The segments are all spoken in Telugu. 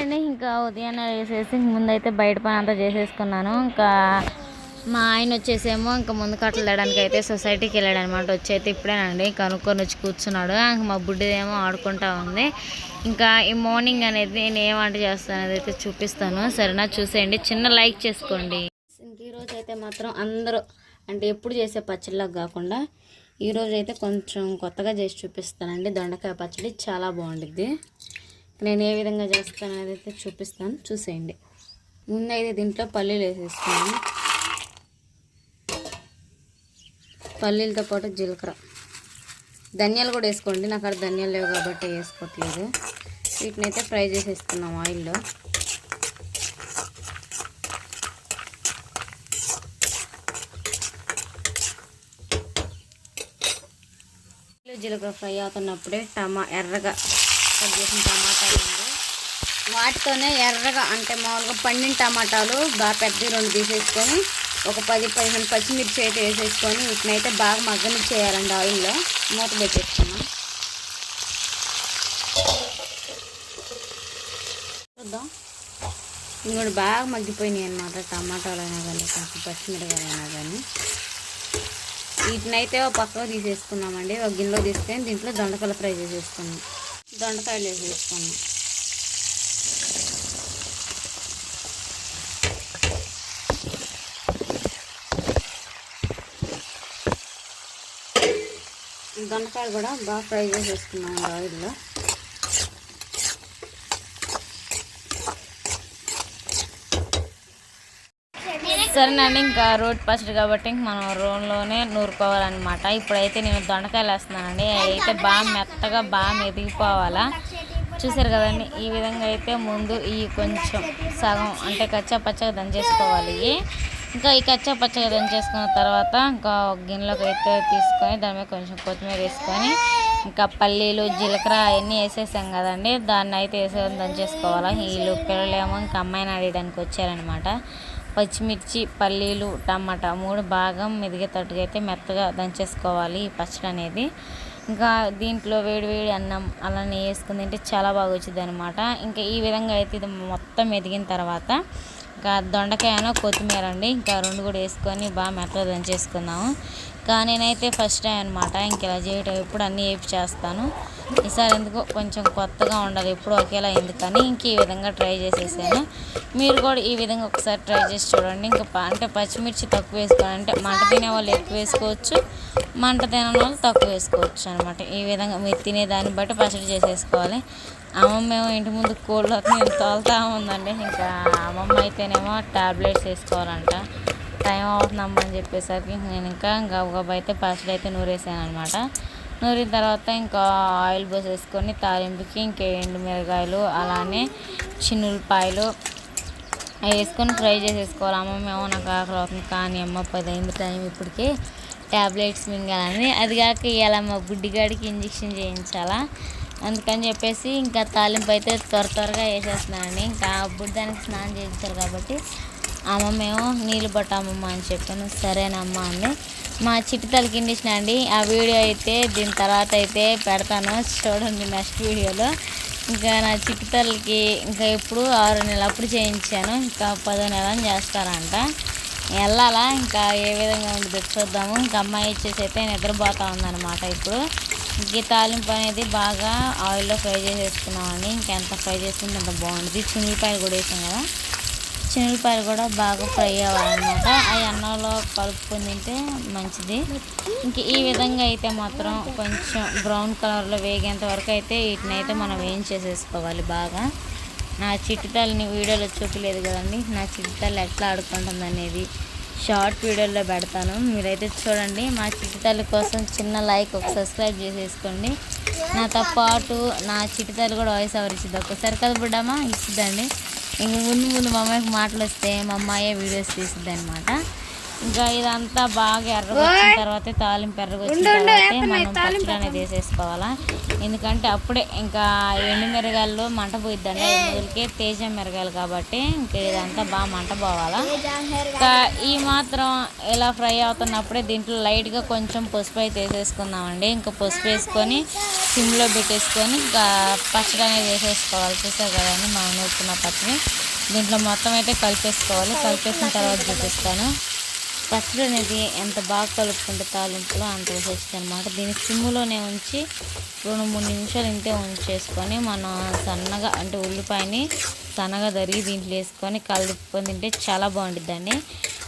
అండి ఇంకా ఉదయాన్నే వేసేసి ముందైతే బయట పని అంతా చేసేసుకున్నాను. ఇంకా మా ఆయన వచ్చేసేమో ఇంకా ముందుకు అట్లా వెళ్ళడానికి అయితే సొసైటీకి వెళ్ళాడు అనమాట వచ్చి అయితే ఇప్పుడేనండి కనుక్కొని వచ్చి కూర్చున్నాడు. ఇంక మా బుడ్డిదేమో ఆడుకుంటా ఉంది. ఇంకా ఈ మార్నింగ్ అనేది నేను ఏ వంట చేస్తాను అనేది అయితే చూపిస్తాను. సరేనా? చూసేయండి. చిన్న లైక్ చేసుకోండి. ఇంక ఈరోజు అయితే మాత్రం అందరూ అంటే ఎప్పుడు చేసే పచ్చడిలాగా కాకుండా ఈరోజు అయితే కొంచెం కొత్తగా చేసి చూపిస్తానండి. దొండకాయ పచ్చడి చాలా బాగుంటుంది నేను ఏ విధంగా చేస్తాను అనేది అయితే చూపిస్తాను. చూసేయండి. ముందైతే దీంట్లో పల్లీలు వేసేసుకున్నాను పల్లీలతో పాటు జీలకర్ర. ధనియాలు కూడా వేసుకోండి. నాకు అక్కడ ధనియాలు లేవు కాబట్టి వేసుకోవట్లేదు. వీటిని అయితే ఫ్రై చేసేసుకున్నాం ఆయిల్లో. జీలకర్ర ఫ్రై అవుతున్నప్పుడే టమా ఎర్రగా కట్ చేసిన టమాటాలు ఉంది వాటితోనే ఎర్రగా అంటే మామూలుగా పండిన టమాటాలు బాగా పెద్ద రెండు తీసేసుకొని ఒక పది పదిహేను పచ్చిమిర్చి అయితే వేసేసుకొని వీటిని అయితే బాగా మగ్గని చేయాలండి ఆయిల్లో. మూత పెట్టేసుకున్నాం చూద్దాం. ఇవి కూడా బాగా మగ్గిపోయినాయి అనమాట టమాటాలు అయినా కానీ కొంచెం పచ్చిమిరకాయలు అయినా కానీ. వీటినైతే ఒక పక్కకు తీసేసుకున్నామండి. ఒక గిన్నెలో తీసుకొని దీంట్లో దొండకాయలు ఫ్రై చేసేసుకున్నాం దొండకాయలు వేసుకున్నాం. దొండకాయలు కూడా బాగా ఫ్రై చేసేసుకున్నాం ఆయిల్లో. సరేనండి ఇంకా రోడ్ పచ్చడి కాబట్టి ఇంక మనం రోడ్లోనే నూరుకోవాలన్నమాట. ఇప్పుడైతే నేను దొండకాయలు వేస్తున్నానండి. అయితే బాగా మెత్తగా బాగా మెదిగిపోవాలా. చూసారు కదండి ఈ విధంగా అయితే ముందు ఈ కొంచెం సగం అంటే కచ్చా పచ్చగా దంచేసుకోవాలి. ఇంకా ఈ కచ్చా పచ్చగా దంచేసుకున్న తర్వాత ఇంకా ఒక గిన్నెలోకి అయితే తీసుకొని దాని మీద కొంచెం కొత్తిమీర వేసుకొని ఇంకా పల్లీలు జీలకర్ర అవన్నీ వేసేసాం కదండి. దాన్ని అయితే వేసేది దంచేసుకోవాలి. వీళ్ళు పిల్లలేమో ఇంకా అమ్మాయిని అడిగడానికి వచ్చారనమాట పచ్చిమిర్చి పల్లీలు టమాటా మూడు బాగా మెదిగేటట్టుగా అయితే మెత్తగా దంచేసుకోవాలి ఈ పచ్చడి అనేది. ఇంకా దీంట్లో వేడివేడి అన్నం అలానే వేసుకుని తింటే చాలా బాగా వచ్చింది అనమాట ఇంకా ఈ విధంగా అయితే ఇది మొత్తం ఎదిగిన తర్వాత ఇంకా దొండకాయను కొత్తిమీర అండి. ఇంకా రెండు కూడా వేసుకొని బాగా మెత్తగా దంచేసుకుందాము. కానీ నేనైతే ఫస్ట్ టైం అనమాట ఇంకెలా చేయటం ఎప్పుడు అన్నీ వేపి చేస్తాను. ఈసారి ఎందుకో కొంచెం కొత్తగా ఉండాలి ఎప్పుడు ఒకేలా ఎందుకని ఇంక ఈ విధంగా ట్రై చేసేసాను. మీరు కూడా ఈ విధంగా ఒకసారి ట్రై చేసి చూడండి. ఇంకా అంటే పచ్చిమిర్చి తక్కువ వేసుకోవాలి. అంటే మంట తినే వాళ్ళు ఎక్కువ వేసుకోవచ్చు. మంట తినని వాళ్ళు తక్కువ వేసుకోవచ్చు అనమాట ఈ విధంగా మీరు తినే దాన్ని బట్టి పచ్చడి చేసేసుకోవాలి. అమ్మమ్మ ఏమో ఇంటి ముందు కోళ్ళు నేను తోలుతా ఉందండి. ఇంకా అమ్మమ్మ అయితేనేమో టాబ్లెట్స్ వేసుకోవాలంట. టైం అవుతుందమ్మా అని చెప్పేసరికి నేను ఇంకా గబగబ అయితే పచ్చడి అయితే నూరేసాను అనమాట నూరిన తర్వాత ఇంకా ఆయిల్ పోసేసుకొని తాలింపుకి ఇంకా ఎండు మిరగాయలు అలానే చిన్నులపాయలు అవి వేసుకొని ఫ్రై చేసేసుకోవాలి. అమ్మ మేము నాకు ఆకలి అవుతుంది. కానీ అమ్మ పదైంది టైం ఇప్పటికి ట్యాబ్లెట్స్ మింగాలని. అది కాక ఇవాళ మా బుడ్డిగాడికి ఇంజెక్షన్ చేయించాలా. అందుకని చెప్పేసి ఇంకా తాలింపు అయితే త్వర త్వరగా వేసేస్తున్నానండి. ఇంకా అప్పుడు దానికి స్నానం చేయించారు కాబట్టి అమ్మ మేము నీళ్ళు పట్టమ్మమ్మ అని చెప్పాను. సరేనమ్మా అని మా చిట్టి తలకి ఇండిషన్ అండి. ఆ వీడియో అయితే దీని తర్వాత అయితే పెడతాను. చూడండి నెక్స్ట్ వీడియోలో. ఇంకా నా చిట్టి ఇంకా ఎప్పుడు ఆరు నెలలు అప్పుడు చేయించాను. ఇంకా పదో నెలని చేస్తారంట. వెళ్ళాలా? ఇంకా ఏ విధంగా ఉంటుందో చూద్దాము. ఇంకా అమ్మాయి వచ్చేసి అయితే నిద్రపోతా ఉందన్నమాట ఇప్పుడు. ఇంక ఈ తాలింపు అనేది బాగా ఆయిల్లో ఫ్రై చేసేసుకున్నామండి. ఇంకెంత ఫ్రై చేసుకుంటే అంత బాగుంటుంది చున్నిపాయలు కూడా వేసాం కదా. శనగపాయలు కూడా బాగా ఫ్రై అవ్వాలన్నమాట. అవి అన్నంలో కలుపుకొని తింటే మంచిది. ఇంక ఈ విధంగా అయితే మాత్రం కొంచెం బ్రౌన్ కలర్లో వేగేంత వరకు అయితే వీటిని అయితే మనం ఏం చేసేసుకోవాలి బాగా. నా చిట్టుతల్ని వీడియోలో చూపలేదు కదండి. నా చిట్టుతల్లి ఎట్లా ఆడుకుంటుంది అనేది షార్ట్ వీడియోలో పెడతాను. మీరైతే చూడండి. మా చిట్టుతల్లి కోసం చిన్న లైక్ ఒక సబ్స్క్రైబ్ చేసేసుకోండి. నాతో పాటు నా చిట్టుతల్లి కూడా వాయిస్ ఎవరు ఇచ్చింది ఒక్కసారి కదా బిడ్డమ్మా ఇచ్చిద్దండి ఇంక ముందు ముందు మా అమ్మాయికి మాటలు వస్తే మా అమ్మాయే వీడియోస్ తీసిద్ది అనమాట ఇంకా ఇదంతా బాగా ఎర్రగొచ్చిన తర్వాత తాలింపు ఎర్రగొచ్చిన తర్వాత మనం పచ్చడి అనేది వేసేసుకోవాలా. ఎందుకంటే అప్పుడే ఇంకా ఎండు మిరగాయలు మంట పోయిద్దండి మొదలకే తేజ మిరగాయలు కాబట్టి ఇంకా ఇదంతా బాగా మంట పోవాలా. ఇంకా ఈ మాత్రం ఇలా ఫ్రై అవుతున్నప్పుడే దీంట్లో లైట్గా కొంచెం పసుపు అయితే వేసేసుకుందామండి. ఇంకా పసుపు వేసుకొని సిమ్లో పెట్టేసుకొని ఇంకా పచ్చడి అనేది వేసేసుకోవాలి. చూసారు కదండి మనం నూరుకున్న పచ్చడి. దీంట్లో మొత్తం అయితే కలిపేసుకోవాలి. కలిపేసిన తర్వాత చూపిస్తాను. పచ్చడి అనేది ఎంత బాగా కలుపుకుంటే తాలింపులో అంత వేసేస్తుంది అనమాట దీన్ని సిమ్ములోనే ఉంచి రెండు మూడు నిమిషాలు ఇంతే ఉంచేసుకొని మనం సన్నగా అంటే ఉల్లిపాయని సన్నగా తరిగి దీంట్లో వేసుకొని కలుపుకొని తింటే చాలా బాగుంటుందండి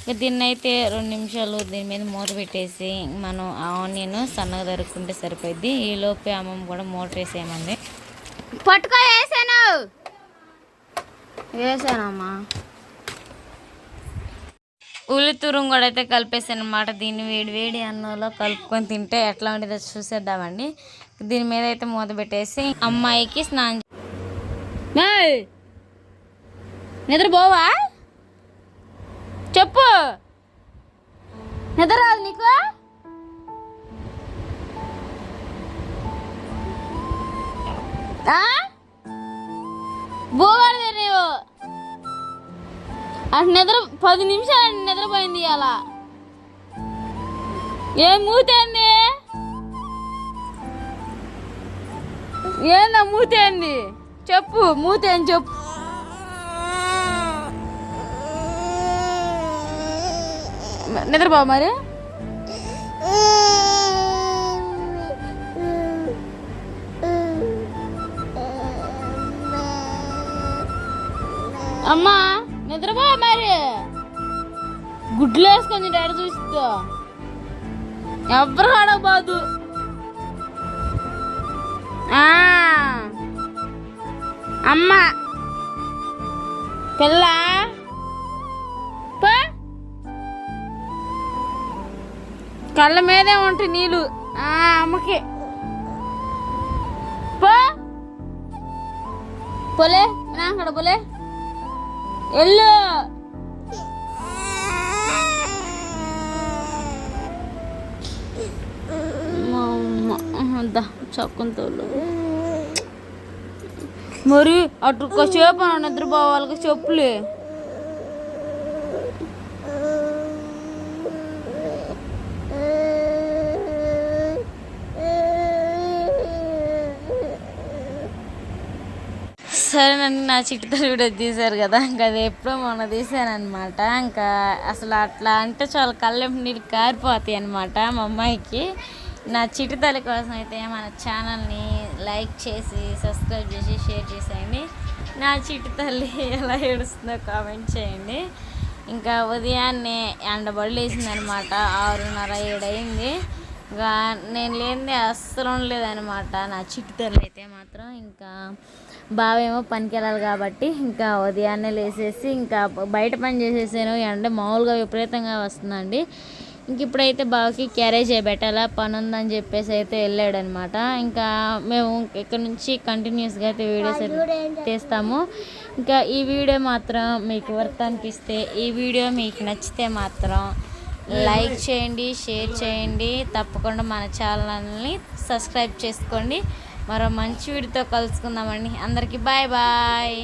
ఇంకా దీన్ని అయితే రెండు నిమిషాలు దీని మీద మూత పెట్టేసి మనం ఆనియన్ సన్నగా తరుక్కుంటే సరిపోద్ది ఈ లోపే అమ్మమ్మ కూడా మూట వేసేయమండి పట్టుకో వేసాను. వేసానమ్మా. ఉల్లి తురుము కూడా అయితే కలిపేసాను అనమాట దీన్ని వేడి వేడి అన్నంలో కలుపుకొని తింటే ఎట్లా ఉండేదో చూసేద్దామండి. దీని మీద అయితే మూత పెట్టేసి అమ్మాయికి స్నానం ఏయ్! నిద్రపోవా? చెప్పు! నిద్ర రాదు నీకు? ఆ? అటు నిద్ర పది నిమిషాలు నిద్రపోయింది అలా ఏం మూతేంది? ఏందా మూతేంది? చెప్పు మూతేం చెప్పు. నిద్రపో మరి? అమ్మా. నిద్రపో మరి. గుడ్లు వేసుకొని డాడీ చూస్తా ఎవరు ఆడకపోదు. ఆ, అమ్మ. పిల్ల. కళ్ళ మీదే ఉంటాయి నీళ్ళు. ఆ, అమ్మకి. పోలే నా అక్కడ పోలే. వెళ్ళు. మా అమ్మ చక్కంతో మరి అటు కాసేపు నిద్రపోవాలి చెప్పులే. సరేనండి నా చిట్టుతలు కూడా తీశారు కదా ఇంకా అది ఎప్పుడో మొన్న తీశానమాట ఇంకా అసలు అట్లా అంటే చాలా కళ్ళెంపు నీళ్ళు కారిపోతాయి అనమాట మా అమ్మాయికి. నా చిట్టుతల్లి కోసం అయితే మన ఛానల్ని లైక్ చేసి సబ్స్క్రైబ్ చేసి షేర్ చేసేయండి. నా చిట్టు తల్లి ఎలా ఏడుస్తుందో కామెంట్ చేయండి. ఇంకా ఉదయాన్నే ఎండబడి లేచిందనమాట ఆరున్నర ఏడైంది. ఇంకా నేను లేనిది అస్సలు ఉండలేదనమాట నా చిట్టు తల్లి అయితే మాత్రం ఇంకా బావేమో పనికి వెళ్ళాలి కాబట్టి ఇంకా ఉదయాన్నే లేసేసి ఇంకా బయట పని చేసేసాను. ఎండ మామూలుగా విపరీతంగా వస్తుందండి. ఇంక ఇప్పుడైతే బావకి క్యారేజ్ పెట్టాలా పని ఉందని చెప్పేసి అయితే వెళ్ళాడనమాట. ఇంకా మేము ఇక్కడ నుంచి కంటిన్యూస్గా అయితే వీడియోస్ తీస్తాము. ఇంకా ఈ వీడియో మాత్రం మీకు వర్త్ అనిపిస్తే ఈ వీడియో మీకు నచ్చితే మాత్రం లైక్ చేయండి షేర్ చేయండి. తప్పకుండా మన ఛానల్ని సబ్స్క్రైబ్ చేసుకోండి. మరో మంచి వీడితో కలుసుకుందామండి. అందరికీ బాయ్ బాయ్.